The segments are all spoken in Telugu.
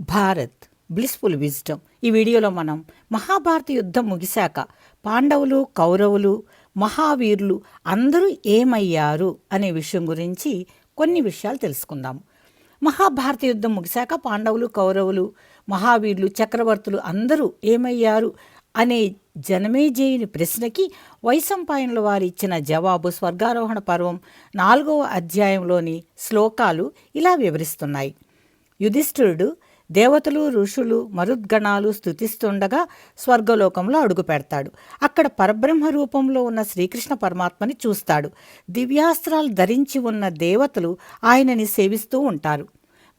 భారత్ బ్లిస్ఫుల్ విజ్డమ్ ఈ వీడియోలో మనం మహాభారత యుద్ధం ముగిశాక పాండవులు కౌరవులు మహావీరులు అందరూ ఏమయ్యారు అనే విషయం గురించి కొన్ని విషయాలు తెలుసుకుందాం. మహాభారత యుద్ధం ముగిశాక పాండవులు కౌరవులు మహావీరులు చక్రవర్తులు అందరూ ఏమయ్యారు అనే జనమేజయుని ప్రశ్నకి వైశంపాయనుల వారు ఇచ్చిన జవాబు స్వర్గారోహణ పర్వం నాలుగవ అధ్యాయంలోని శ్లోకాలు ఇలా వివరిస్తున్నాయి. యుధిష్ఠిరుడు దేవతలు ఋషులు మరుద్గణాలు స్థుతిస్తుండగా స్వర్గలోకంలో అడుగు పెడతాడు. అక్కడ పరబ్రహ్మ రూపంలో ఉన్న శ్రీకృష్ణ పరమాత్మని చూస్తాడు. దివ్యాస్త్రాలు ధరించి ఉన్న దేవతలు ఆయనని సేవిస్తూ ఉంటారు.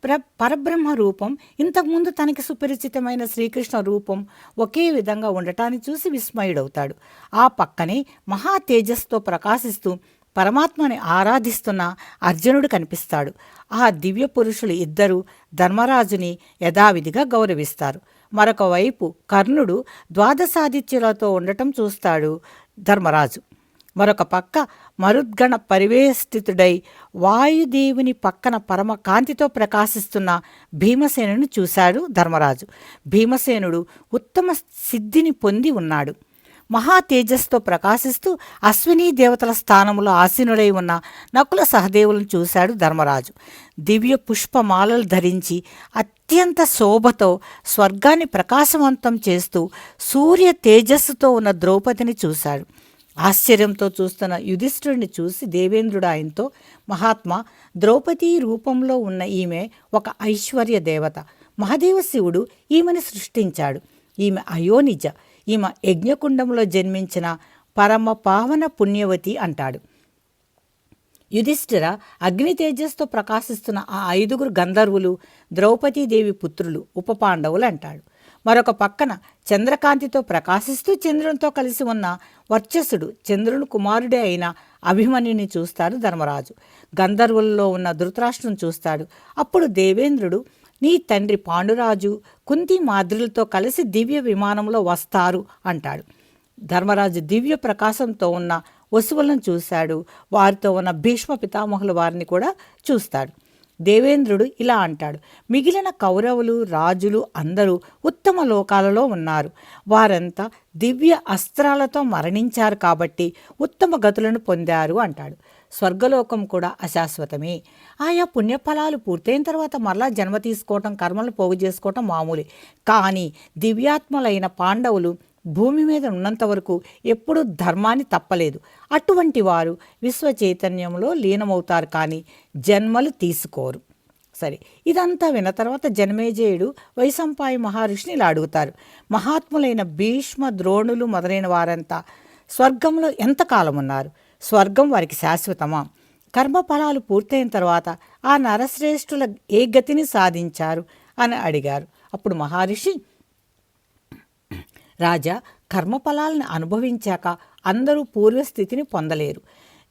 ప్ర పరబ్రహ్మ రూపం ఇంతకుముందు తనకి సుపరిచితమైన శ్రీకృష్ణ రూపం ఒకే విధంగా ఉండటాన్ని చూసి విస్మయుడవుతాడు. ఆ పక్కనే మహా తేజస్తో ప్రకాశిస్తూ పరమాత్మని ఆరాధిస్తున్న అర్జునుడు కనిపిస్తాడు. ఆ దివ్య పురుషులు ఇద్దరూ ధర్మరాజుని యథావిధిగా గౌరవిస్తారు. మరొక వైపు కర్ణుడు ద్వాదశాదిత్యులతో ఉండటం చూస్తాడు ధర్మరాజు. మరొక పక్క మరుద్గణ పరివేష్టితుడై వాయుదేవుని పక్కన పరమ కాంతితో ప్రకాశిస్తున్న భీమసేనుని చూశాడు ధర్మరాజు. భీమసేనుడు ఉత్తమ సిద్ధిని పొంది ఉన్నాడు. మహా తేజస్తో ప్రకాశిస్తూ అశ్వినీ దేవతల స్థానంలో ఆసీనుడై ఉన్న నకుల సహదేవులను చూశాడు ధర్మరాజు. దివ్య పుష్పమాలలు ధరించి అత్యంత శోభతో స్వర్గాన్ని ప్రకాశవంతం చేస్తూ సూర్య తేజస్సుతో ఉన్న ద్రౌపదిని చూశాడు. ఆశ్చర్యంతో చూస్తున్న యుధిష్ఠుడిని చూసి దేవేంద్రుడు ఆయనతో మహాత్మా ద్రౌపది రూపంలో ఉన్న ఈమె ఒక ఐశ్వర్య దేవత. మహాదేవ శివుడు ఈమెను సృష్టించాడు. ఈమె అయోనిజ. ఈమె యజ్ఞకుండంలో జన్మించిన పరమ పావన పుణ్యవతి అంటాడు. యుధిష్ఠిర అగ్ని తేజస్తో ప్రకాశిస్తున్న ఆ ఐదుగురు గంధర్వులు ద్రౌపదీదేవి పుత్రులు ఉప పాండవులు అంటాడు. మరొక పక్కన చంద్రకాంతితో ప్రకాశిస్తూ చంద్రునితో కలిసి ఉన్న వర్చస్సుడు చంద్రుని కుమారుడే అయిన అభిమన్యుని చూస్తాడు ధర్మరాజు. గంధర్వుల్లో ఉన్న ధృతరాష్ట్రం చూస్తాడు. అప్పుడు దేవేంద్రుడు నీ తండ్రి పాండురాజు కుంతి మాద్రులతో కలిసి దివ్య విమానంలో వస్తారు అంటాడు. ధర్మరాజు దివ్య ప్రకాశంతో ఉన్న వసువులను చూశాడు. వారితో ఉన్న భీష్మ పితామహుల వారిని కూడా చూస్తాడు. దేవేంద్రుడు ఇలా అంటాడు. మిగిలిన కౌరవులు రాజులు అందరూ ఉత్తమ లోకాలలో ఉన్నారు. వారంతా దివ్య అస్త్రాలతో మరణించారు కాబట్టి ఉత్తమ గతులను పొందారు అంటాడు. స్వర్గలోకం కూడా అశాశ్వతమే. ఆయా పుణ్యఫలాలు పూర్తయిన తర్వాత మరలా జన్మ తీసుకోవటం కర్మలు పోగు చేసుకోవటం మామూలే. కానీ దివ్యాత్మలైన పాండవులు భూమి మీద ఉన్నంత వరకు ఎప్పుడూ ధర్మాన్ని తప్పలేదు. అటువంటి వారు విశ్వ చైతన్యంలో లీనమవుతారు కానీ జన్మలు తీసుకోరు. సరే ఇదంతా విన్న తర్వాత జన్మేజయుడు వైసంపాయి మహర్షిని ఇలా అడుగుతారు. మహాత్ములైన భీష్మ ద్రోణులు మొదలైన వారంతా స్వర్గంలో ఎంతకాలం ఉన్నారు? స్వర్గం వారికి శాశ్వతమా? కర్మఫలాలు పూర్తయిన తర్వాత ఆ నరశ్రేష్ఠుల ఏ గతిని సాధించారు? అని అడిగారు. అప్పుడు మహర్షి రాజా కర్మఫలాలను అనుభవించాక అందరూ పూర్వస్థితిని పొందలేరు.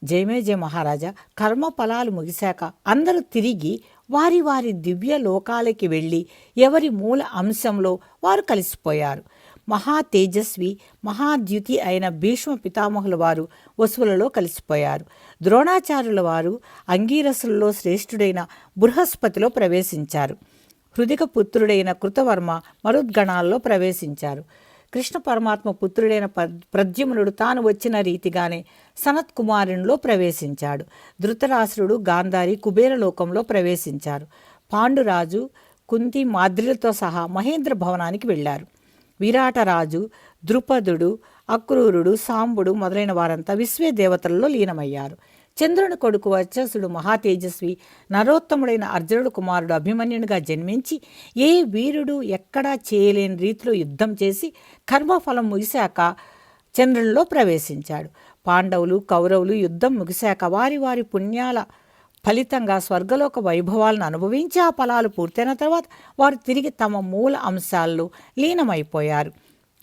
జయమేజయ మహారాజా కర్మఫలాలు ముగిశాక అందరూ తిరిగి వారి వారి దివ్య లోకాలకి వెళ్ళి ఎవరి మూల అంశంలో వారు కలిసిపోయారు. మహా తేజస్వి మహాద్యుతి అయిన భీష్మ పితామహుల వారు వసువులలో కలిసిపోయారు. ద్రోణాచార్యుల వారు అంగీరసులలో శ్రేష్ఠుడైన బృహస్పతిలో ప్రవేశించారు. హృదిక పుత్రుడైన కృతవర్మ మరుద్గణాల్లో ప్రవేశించారు. కృష్ణ పరమాత్మ పుత్రుడైన ప్రద్యుమ్నుడు తాను వచ్చిన రీతిగానే సనత్కుమారునిలో ప్రవేశించాడు. ధృతరాసురుడు గాంధారి కుబేర లోకంలో ప్రవేశించారు. పాండురాజు కుంతి మాద్రిలతో సహా మహేంద్ర భవనానికి వెళ్ళారు. విరాటరాజు ద్రుపదుడు అక్రూరుడు సాంబుడు మొదలైన వారంతా విశ్వే దేవతలలో లీనమయ్యారు. చంద్రుని కొడుకు వర్చస్సుడు మహాతేజస్వి నరోత్తముడైన అర్జునుడు కుమారుడు అభిమన్యునిగా జన్మించి ఏ వీరుడు ఎక్కడా చేయలేని రీతిలో యుద్ధం చేసి కర్మఫలం ముగిశాక చంద్రునిలో ప్రవేశించాడు. పాండవులు కౌరవులు యుద్ధం ముగిశాక వారి వారి పుణ్యాల ఫలితంగా స్వర్గలోక వైభవాలను అనుభవించి ఆ ఫలాలు పూర్తయిన తర్వాత వారు తిరిగి తమ మూల అంశాల్లో లీనమైపోయారు.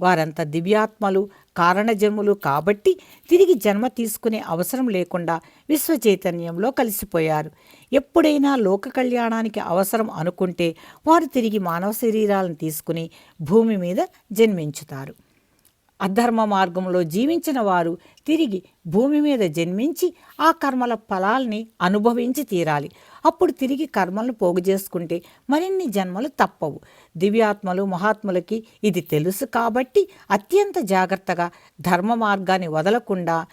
వారంతా దివ్యాత్మలు కారణజన్ములు కాబట్టి తిరిగి జన్మ తీసుకునే అవసరం లేకుండా విశ్వచైతన్యంలో కలిసిపోయారు. ఎప్పుడైనా లోక కళ్యాణానికి అవసరం అనుకుంటే వారు తిరిగి మానవ శరీరాలను తీసుకుని భూమి మీద జన్మించుతారు. అధర్మ మార్గంలో జీవించిన వారు తిరిగి భూమి మీద జన్మించి ఆ కర్మల ఫలాల్ని అనుభవించి తీరాలి. అప్పుడు తిరిగి కర్మలను పోగు చేసుకుంటే మరిన్ని జన్మలు తప్పవు. దివ్యాత్మలు మహాత్ములకి ఇది తెలుసు కాబట్టి అత్యంత జాగ్రత్తగా ధర్మ మార్గాన్ని వదలకుండా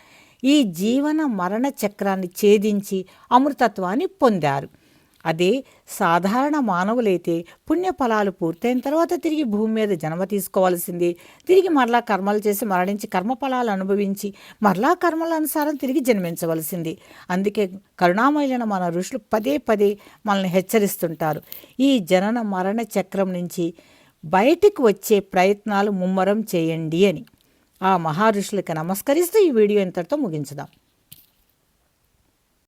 ఈ జీవన మరణ చక్రాన్ని ఛేదించి అమృతత్వాన్ని పొందారు. అదే సాధారణ మానవులైతే పుణ్యఫలాలు పూర్తయిన తర్వాత తిరిగి భూమి మీద జన్మ తీసుకోవాల్సింది. తిరిగి మరలా కర్మలు చేసి మరణించి కర్మఫలాలు అనుభవించి మరలా కర్మల అనుసారం తిరిగి జన్మించవలసింది. అందుకే కరుణామయులైన మన ఋషులు పదే పదే మనల్ని హెచ్చరిస్తుంటారు. ఈ జనన మరణ చక్రం నుంచి బయటికి వచ్చే ప్రయత్నాలు ముమ్మరం చేయండి అని. ఆ మహర్షులకి నమస్కరిస్తూ ఈ వీడియో ఇంతటితో ముగించుదాం.